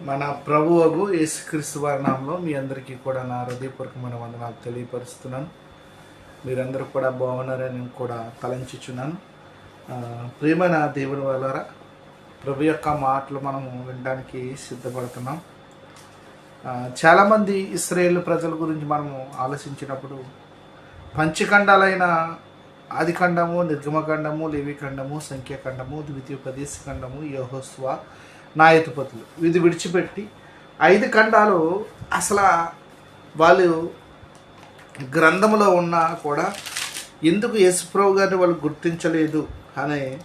మన ప్రభువగు యేసుక్రీస్తు వారి నామంలో మీ అందరికీ కూడా నా హృదయపూర్వకమైన వందనాలు తెలియపరుస్తున్నాను. మీరందరూ కూడా బాగున్నారని కూడా తలంచుచున్నాను. ఆ, ప్రియమైన దేవుని వల్లరా ప్రభు యొక్క మాటలు మనము వినడానికి సిద్ధపడుతున్నాం. చాలామంది ఇస్రాయేల్ ప్రజల గురించి మనము ఆలోచించినప్పుడు పంచఖండాలైన ఆదిఖండము నిర్గమఖండము లేవిఖండము సంఖ్యాఖండము ద్వితీయోపదేశ ఖండము యోహోస్వ నాయతిపతులు ఇది విడిచిపెట్టి ఐదు ఖండాలు అసలు వాళ్ళు గ్రంథంలో ఉన్నా కూడా ఎందుకు యశ్ప్రభు గారిని వాళ్ళు గుర్తించలేదు అనే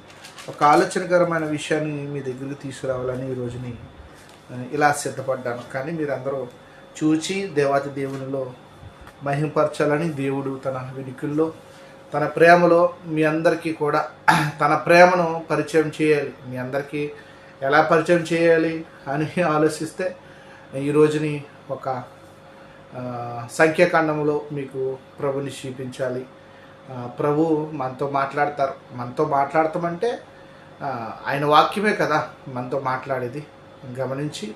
ఒక ఆలోచనకరమైన విషయాన్ని మీ దగ్గరికి తీసుకురావాలని ఈ రోజుని ఇలా సిద్ధపడ్డాను. కానీ మీరందరూ చూచి దేవాతి దేవునిలో మహింపరచాలని దేవుడు తన వెనుకల్లో తన ప్రేమలో మీ అందరికీ కూడా తన ప్రేమను పరిచయం చేయాలి. మీ అందరికీ ఎలా పరిచయం చేయాలి అని ఆలోచిస్తే ఈరోజుని ఒక సంఖ్యాకాండంలో మీకు ప్రభుని చూపించాలి ప్రభు మనతో మాట్లాడతారు. మనతో మాట్లాడతామంటే ఆయన వాక్యమే కదా మనతో మాట్లాడేది. గమనించి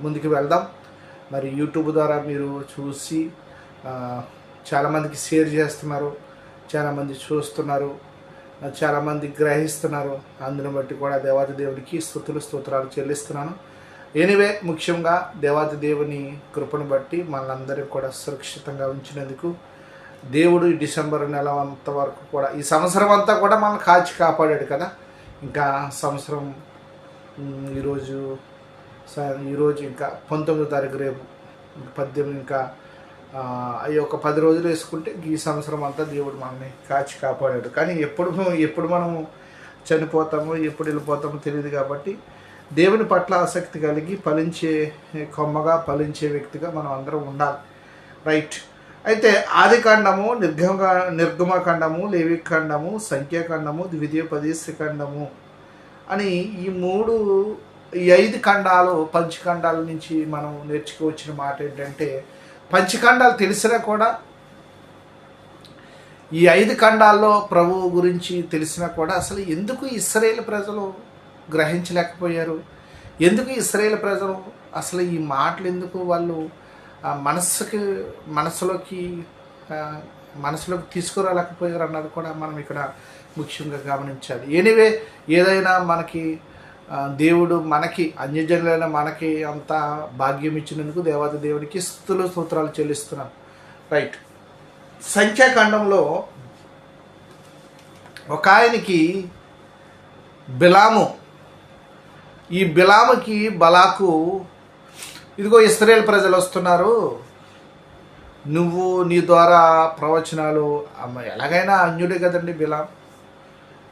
ముందుకు వెళ్దాం. మరి యూట్యూబ్ ద్వారా మీరు చూసి చాలామందికి షేర్ చేస్తున్నారు చాలామంది చూస్తున్నారు. చాలామంది గ్రహిస్తున్నారు. అందుని బట్టి కూడా దేవాది దేవుడికి స్థుతులు స్తోత్రాలు చెల్లిస్తున్నాను. ఎనివే ముఖ్యంగా దేవాది దేవుని కృపను బట్టి మనందరికీ కూడా సురక్షితంగా ఉంచినందుకు దేవుడు ఈ డిసెంబర్ నెల అంత వరకు కూడా ఈ సంవత్సరం అంతా కూడా మనల్ని కాచి కాపాడాడు కదా. ఇంకా సంవత్సరం ఈరోజు స- ఈరోజు ఇంకా పంతొమ్మిదో తారీఖు రేపు పద్దెనిమిది ఇంకా ఈ అవి ఒక పది రోజులు వేసుకుంటే ఈ సంవత్సరం అంతా దేవుడు మనల్ని కాచి కాపాడాడు. కానీ ఎప్పుడు ఎప్పుడు మనము చనిపోతామో ఎప్పుడు వెళ్ళిపోతామో తెలియదు కాబట్టి దేవుని పట్ల ఆసక్తి కలిగి ఫలించే కొమ్మగా ఫలించే వ్యక్తిగా మనం అందరం ఉండాలి. రైట్ అయితే ఆదికాండము నిర్గమ నిర్గమకాండము లేవికాండము సంఖ్యాకాండము ద్వితీయోపదేశ ఖండము అని ఈ మూడు ఈ ఐదు ఖండాలు పంచఖండాల నుంచి మనం నేర్చుకోవచ్చిన మాట ఏంటంటే పంచఖండాలు తెలిసినా కూడా ఈ ఐదు ఖండాల్లో ప్రభువు గురించి తెలిసినా కూడా అసలు ఎందుకు ఇస్రాయేల్ ప్రజలు గ్రహించలేకపోయారు? ఎందుకు ఇస్రాయేల్ ప్రజలు అసలు ఈ మాటలు ఎందుకు వాళ్ళు మనస్సుకి మనసులోకి మనసులోకి తీసుకురాలేకపోయారు అన్నది కూడా మనం ఇక్కడ ముఖ్యంగా గమనించాలి. ఎనివే ఏదైనా మనకి దేవుడు మనకి అన్యజనులైన మనకి అంత భాగ్యం ఇచ్చినందుకు దేవత దేవునికి స్థుతులు స్తోత్రాలు చెల్లిస్తున్నాం. రైట్ సంఖ్యాకాండంలో ఒక ఆయనకి బిలాము. ఈ బిలాముకి బలాకు ఇదిగో ఇస్రాయేల్ ప్రజలు వస్తున్నారు. నువ్వు నీ ద్వారా ప్రవచనాలు అమ్మ ఎలాగైనా అన్యుడే కదండి బిలాం.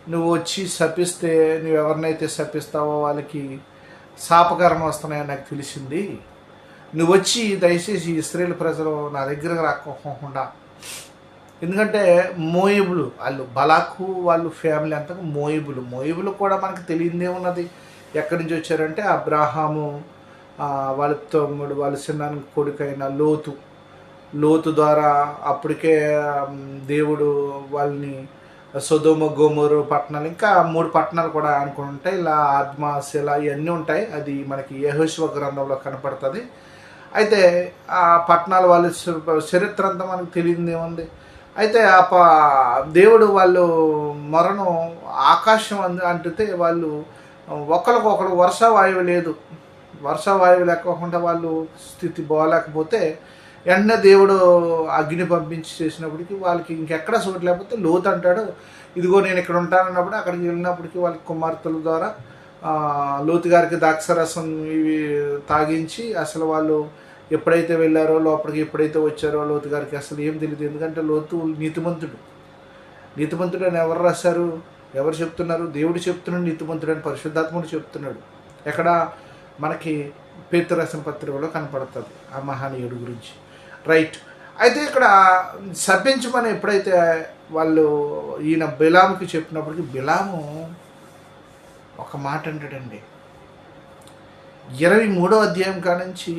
నువ్వు వచ్చి శపిస్తే నువ్వు ఎవరినైతే శపిస్తావో వాళ్ళకి శాపకరం వస్తున్నాయని నాకు తెలిసింది. నువ్వు వచ్చి దయచేసి ఇస్రాయేల్ ప్రజలు నా దగ్గరకు రాకోకుండా ఎందుకంటే మోయిబులు వాళ్ళు బలాకు వాళ్ళు ఫ్యామిలీ అంతా మోయిబులు. మోయిబులు కూడా మనకు తెలియదే ఉన్నది. ఎక్కడి నుంచి వచ్చారంటే అబ్రాహాము వాళ్ళ తమ్ముడు వాళ్ళ చిన్న కొడుకైన లోతు. లోతు ద్వారా అప్పటికే దేవుడు వాళ్ళని సొదోమ గోమూరు పట్టణాలు ఇంకా మూడు పట్టణాలు కూడా అనుకుంటాయి ఇలా ఆత్మ శిల ఇవన్నీ ఉంటాయి. అది మనకి యహోశివ గ్రంథంలో కనపడుతుంది. అయితే ఆ పట్టణాల వాళ్ళ చరిత్ర అంతా మనకు తెలియదు ఏముంది? అయితే ఆ ప దేవుడు వాళ్ళు మొరను ఆకాశం అందు అంటితే వాళ్ళు ఒకరికొకరు వర్ష వాయువు లేదు. వర్ష వాయువు లేకోకుండా వాళ్ళు స్థితి బాగాలేకపోతే వెంటనే దేవుడు అగ్ని పంపించి చేసినప్పటికీ వాళ్ళకి ఇంకెక్కడ చోటు లేకపోతే లోతు అంటాడు ఇదిగో నేను ఇక్కడ ఉంటానన్నప్పుడు అక్కడికి వెళ్ళినప్పటికీ వాళ్ళ కుమార్తెల ద్వారా లోతు గారికి ద్రాక్షరసం ఇవి తాగించి అసలు వాళ్ళు ఎప్పుడైతే వెళ్ళారో లోపలికి ఎప్పుడైతే వచ్చారో లోతు గారికి అసలు ఏం తెలియదు ఎందుకంటే లోతు నీతిమంతుడు. నీతిమంతుడు అని ఎవరు రాశారు? ఎవరు చెప్తున్నారు? దేవుడు చెప్తున్నాడు నీతిమంతుడు అని పరిశుద్ధాత్ముడు చెప్తున్నాడు. ఎక్కడ మనకి పేతురసం పత్రికలో కనపడుతుంది ఆ మహానీయుడు గురించి. రైట్. అయితే ఇక్కడ శపించమని ఎప్పుడైతే వాళ్ళు ఈయన బిలాముకి చెప్పినప్పటికీ బిలాము ఒక మాట అంటాడండి. ఇరవై మూడో అధ్యాయం కానుంచి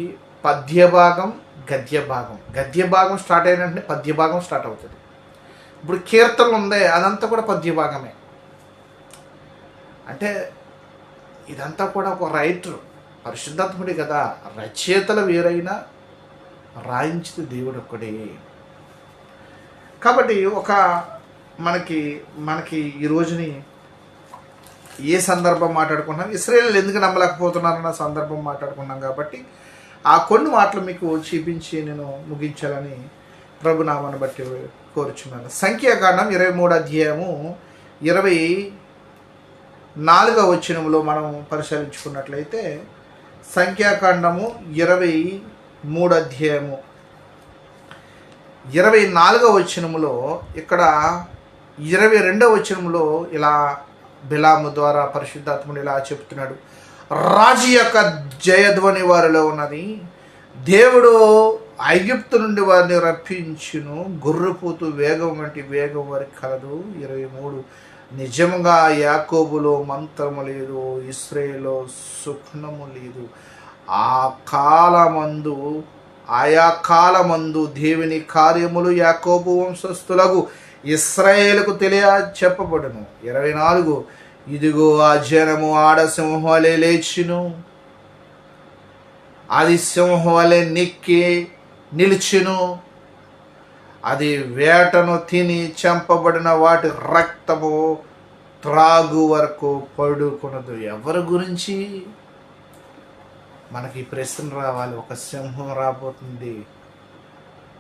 పద్య భాగం గద్య భాగం గద్య భాగం స్టార్ట్ అయిన వెంటనే పద్య భాగం స్టార్ట్ అవుతుంది. ఇప్పుడు కీర్తనలు ఉందే అదంతా కూడా పద్య భాగమే అంటే ఇదంతా కూడా ఒక రైటర్ పరిశుద్ధాత్ముడే కదా రచయితలు వేరైనా రాయించింది దేవుడు ఒక్కడే. కాబట్టి ఒక మనకి మనకి ఈ రోజుని ఏ సందర్భం మాట్లాడుకున్నాం? ఇస్రాయేల్ ఎందుకు నమ్మలేకపోతున్నారన్న సందర్భం మాట్లాడుకున్నాం కాబట్టి ఆ కొన్ని మాటలు మీకు చూపించి నేను ముగించాలని ప్రభునామాను బట్టి కోరుచున్నాను. సంఖ్యాకాండం ఇరవై మూడు అధ్యాయము ఇరవై నాలుగవ వచ్చినంలో మనం పరిశీలించుకున్నట్లయితే సంఖ్యాకాండము ఇరవై మూడు అధ్యాయము ఇరవై నాలుగవ వచనములో ఇక్కడ ఇరవై రెండవ వచనంలో ఇలా బిలాము ద్వారా పరిశుద్ధాత్ముడు ఇలా చెప్తున్నాడు. రాజు యొక్క జయధ్వని వారిలో ఉన్నది. దేవుడు ఐగుప్తు నుండి వారిని రప్పించును. గుర్రపోతు వేగం వంటి వేగం వారికి కలదు. ఇరవై మూడు నిజంగా యాకోబులో మంత్రము లేదు ఇస్రేలో సుఖనము లేదు. ఆ కాలమందు ఆయా కాలమందు దేవుని కార్యములు యాకోబు వంశస్థులకు ఇస్రాయేలుకు తెలియ చెప్పబడును. ఇరవై నాలుగు ఇదిగో ఆ జనము ఆడ లేచిను. అది సింహలే నెక్కి నిలిచును. అది వేటను తిని చంపబడిన వాటి రక్తము త్రాగు వరకు పడుకున్నదు ఎవరి గురించి? మనకి ప్రశ్న రావాలి. ఒక సింహం రాబోతుంది.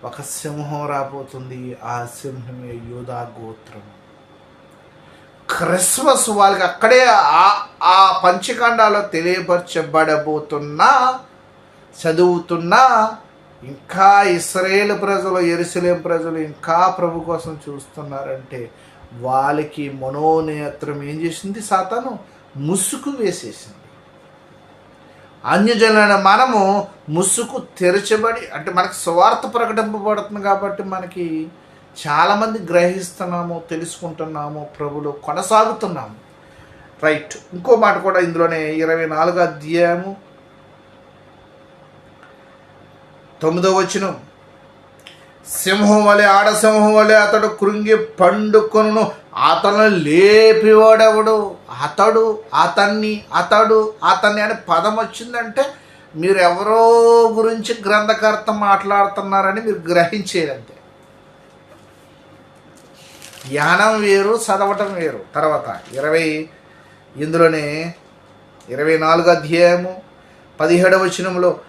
ఒక సింహం రాబోతుంది. ఆ సింహమే యూదా గోత్రం. క్రిస్మస్ వాళ్ళకి అక్కడే ఆ ఆ పంచకాండాలో తెలియపరచబడబోతున్నా చదువుతున్నా ఇంకా ఇస్రాయేల్ ప్రజలు ఎరుసలేం ప్రజలు ఇంకా ప్రభు కోసం చూస్తున్నారంటే వాళ్ళకి మనోనేత్రం ఏం చేసింది? సాతాను ముసుగు వేసేసింది. అన్యజనులైన మనము ముసుగు తెరచబడి అంటే మనకు స్వార్థ ప్రకటింపబడుతుంది కాబట్టి మనకి చాలామంది గ్రహిస్తున్నాము తెలుసుకుంటున్నాము ప్రభులు కొనసాగుతున్నాము. రైట్ ఇంకో మాట కూడా ఇందులోనే ఇరవై నాలుగు అధ్యాయము తొమ్మిదో వచ్చిన సింహం వలె ఆడ సింహం వలె అతడు కృంగి పండుకొను అతను లేపివాడెవడు? అతడు అతన్ని అతడు అతన్ని అనే పదం వచ్చిందంటే మీరు ఎవరో గురించి గ్రంథకర్త మాట్లాడుతున్నారని మీరు గ్రహించేదంతే ధ్యానం వేరు చదవటం వేరు. తర్వాత ఇరవై ఇందులోనే ఇరవై నాలుగు అధ్యాయము పదిహేడవ వచనంలో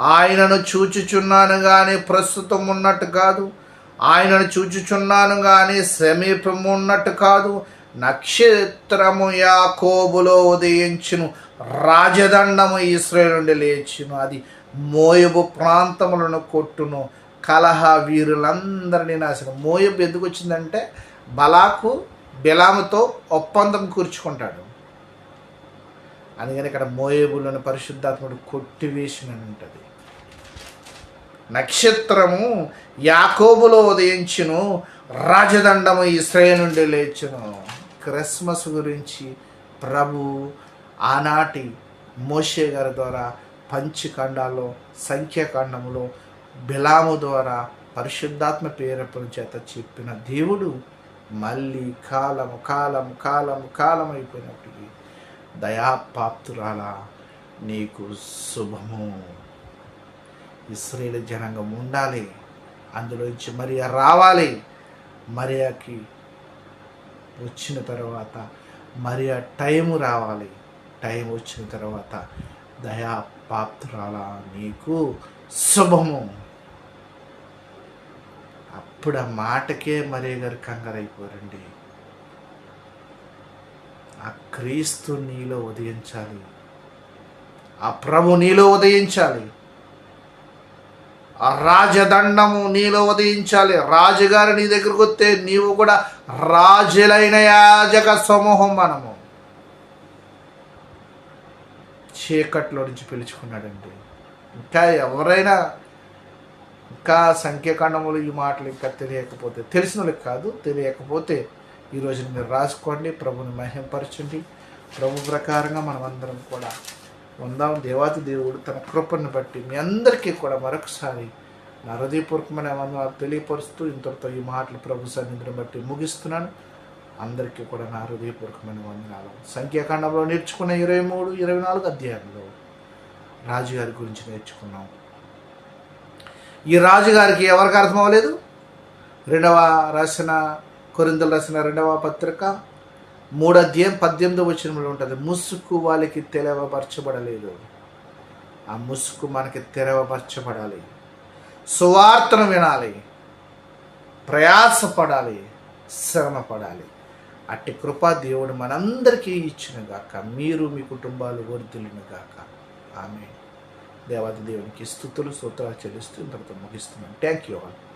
ఆయనను చూచుచున్నాను కానీ ప్రస్తుతం ఉన్నట్టు కాదు. ఆయనను చూచుచున్నాను కానీ సమీపమున్నట్టు కాదు. నక్షత్రము యాకోబులో ఉదయించును. రాజదండము ఇస్రాయేల్ నుండి లేచును. అది మోయబు ప్రాంతములను కొట్టును. కలహ వీరులందరినీ నాశనం మోయబు ఎందుకు వచ్చిందంటే బలాకు బిలాముతో ఒప్పందం కూర్చుకుంటాడు. అందుకని ఇక్కడ మోయబులను పరిశుద్ధాత్ముడు కొట్టివేసిన ఉంటుంది. నక్షత్రము యాకోబులో ఉదయించును రాజదండము ఇస్రాయ నుండి లేచును. క్రిస్మస్ గురించి ప్రభు ఆనాటి మోషే గారి ద్వారా పంచఖండాలో సంఖ్యాకాండములో బిలాము ద్వారా పరిశుద్ధాత్మ పేరపుల చేత చెప్పిన దేవుడు మళ్ళీ కాలము కాలము కాలము కాలం అయిపోయినప్పటికీ దయాపాప్తురాల నీకు శుభము. ఇస్రాయేల్ జనాంగం ఉండాలి. అందులోంచి మరియా రావాలి. మరియాకి వచ్చిన తర్వాత మరియా టైము రావాలి. టైం వచ్చిన తర్వాత దయాపాప్తురాల నీకు శుభము. అప్పుడు ఆ మాటకే మరే గారు కంగారైపోరండి. ఆ క్రీస్తు నీలో ఉదయించాలి. ఆ ప్రభు నీలో ఉదయించాలి. ఆ రాజదండము నీలో ఉదయించాలి. రాజుగారు నీ దగ్గరకు వస్తే నీవు కూడా రాజులైన యాజక సమూహం మనము. చీకట్లో నుంచి పిలుచుకున్నాడండి. ఇంకా ఎవరైనా ఇంకా సంఖ్యాకాండములు ఈ మాటలు ఇంకా తెలియకపోతే తెలిసిన వాళ్ళకి కాదు తెలియకపోతే ఈరోజు మీరు రాసుకోండి. ప్రభుని మహింపరచండి ప్రభు ప్రకారంగా మనమందరం కూడా ఉందాం. దేవాతి దేవుడు తన కృపను బట్టి మీ అందరికీ కూడా మరొకసారి నా హృదయపూర్వకమైన వందనాలు తెలియపరుస్తూ ఇంతటితో ఈ మాటలు ప్రభు సన్నిధిని బట్టి ముగిస్తున్నాను. అందరికీ కూడా నా హృదయపూర్వకమైన వందనాలు. సంఖ్యాకాండంలో నేర్చుకున్న ఇరవై మూడు ఇరవై నాలుగు అధ్యాయంలో రాజుగారి గురించి నేర్చుకున్నాం. ఈ రాజుగారికి ఎవరికి అర్థం అవ్వలేదు? రెండవ రాసిన కొరిందలు రాసిన రెండవ పత్రిక మూడు అధ్యాయం పద్దెనిమిది వచ్చినప్పుడు ఉంటుంది. ముసుగు వాళ్ళకి తెలవపరచబడలేదు ఆ ముసుగు మనకి తెరవపరచబడాలి. సువార్తను వినాలి. ప్రయాసపడాలి. శ్రమ పడాలి అట్టి కృపా దేవుడు మనందరికీ ఇచ్చిన గాక. మీరు మీ కుటుంబాలు వర్ధిల్లిన గాక. ఆమె దేవాది దేవునికి స్థుతులు సూత్రాలు చెల్లిస్తూ ఇంతటితో ముగిస్తున్నాను థ్యాంక్ యూ ఆల్